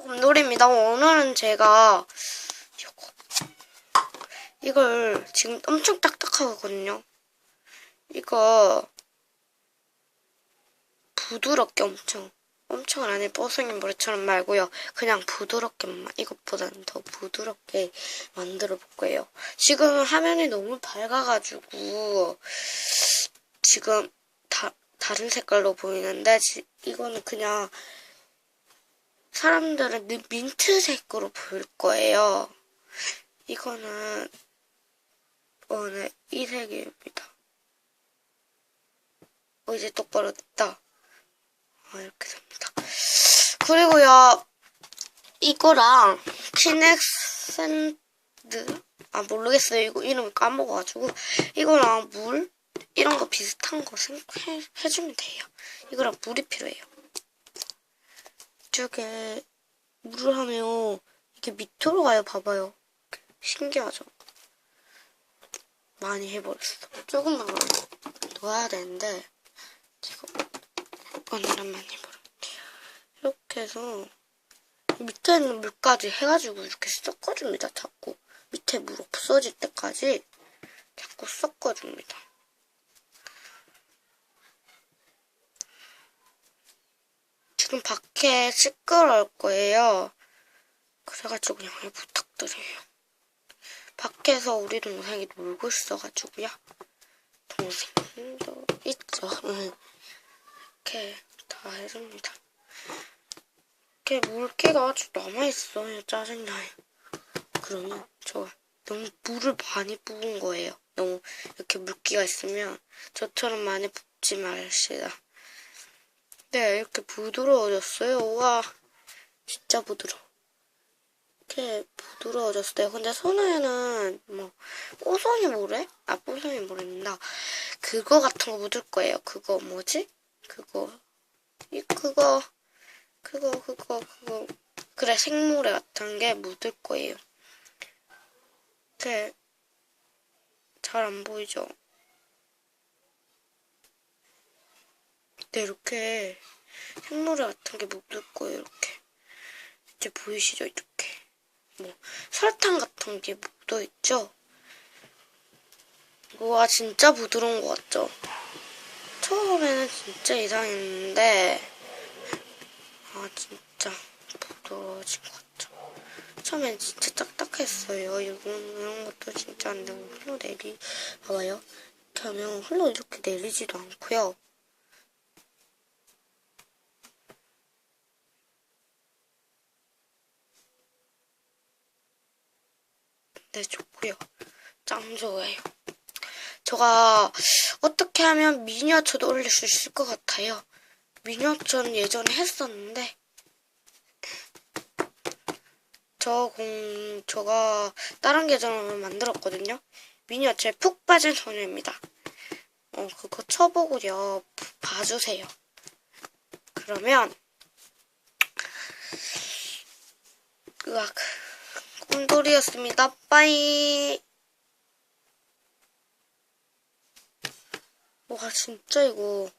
곰돌이입니다. 오늘은 제가 이걸 지금 엄청 딱딱하거든요. 이거 부드럽게 엄청 엄청은 아니 뽀송이 머리처럼 말고요. 그냥 부드럽게만 이것보다는 더 부드럽게 만들어 볼 거예요. 지금 화면이 너무 밝아가지고 지금 다 다른 색깔로 보이는데 지- 이거는 그냥 사람들은 미- 민트색으로 보일 거예요. 이거는 어, 네, 이 색입니다. 어, 이제 똑바로 됐다. 아, 이렇게 됩니다. 그리고요, 이거랑 키넥센드, 아, 모르겠어요. 이거 이름 까먹어가지고, 이거랑 물, 이런 거 비슷한 거 생- 해, 해주면 돼요. 이거랑 물이 필요해요. 이쪽에 물을 하면 이게 밑으로 가요. 봐봐요. 신기하죠? 많이 해버렸어. 조금만 넣어야 되는데, 지금 오늘은 많이 해버렸대요. 이렇게 해서 밑에 있는 물까지 해가지고 이렇게 섞어줍니다. 자꾸 밑에 물 없어질 때까지 자꾸 섞어줍니다. 지금 밖에 시끄러울 거예요. 그래가지고 양해 부탁드려요. 밖에서 우리 동생이 놀고 있어가지고요. 동생도 있죠. 응. 이렇게 다 해줍니다. 이렇게 물기가 아주 남아있어요. 짜증나요. 그러면 저 너무 물을 많이 부은 거예요. 너무 이렇게 물기가 있으면 저처럼 많이 붓지 말시다. 네, 이렇게 부드러워졌어요. 와, 진짜 부드러워. 이렇게 부드러워졌어요. 근데 손에는 뭐 뽀송이 모래? 아 뽀송이 모래입니다. 그거 같은 거 묻을 거예요. 그거 뭐지? 그거 이 그거 그거 그거 그거 그래 생모래 같은 게 묻을 거예요. 이렇게 잘 안 보이죠? 네 이렇게 생모래 같은 게 거예요. 이렇게 이제 보이시죠? 이렇게 뭐 설탕 같은 게 묻어 있죠? 우와 진짜 부드러운 것 같죠? 처음에는 진짜 이상했는데 아 진짜 부드러워진 것 같죠? 처음엔 진짜 딱딱했어요. 이런, 이런 것도 진짜 안 되고 흘러 내리 봐봐요. 이렇게 하면 흘러 이렇게 내리지도 않고요. 네, 좋고요. 짱 좋아요. 제가 어떻게 하면 미니어처도 올릴 수 있을 것 같아요. 미니어처는 예전에 했었는데 저 공, 저가 다른 계정을 만들었거든요. 미니어처에 푹 빠진 소녀입니다. 어, 그거 쳐보고요. 봐주세요. 그러면, 으악. 꿈돌이였습니다. 빠이. 와, 진짜 이거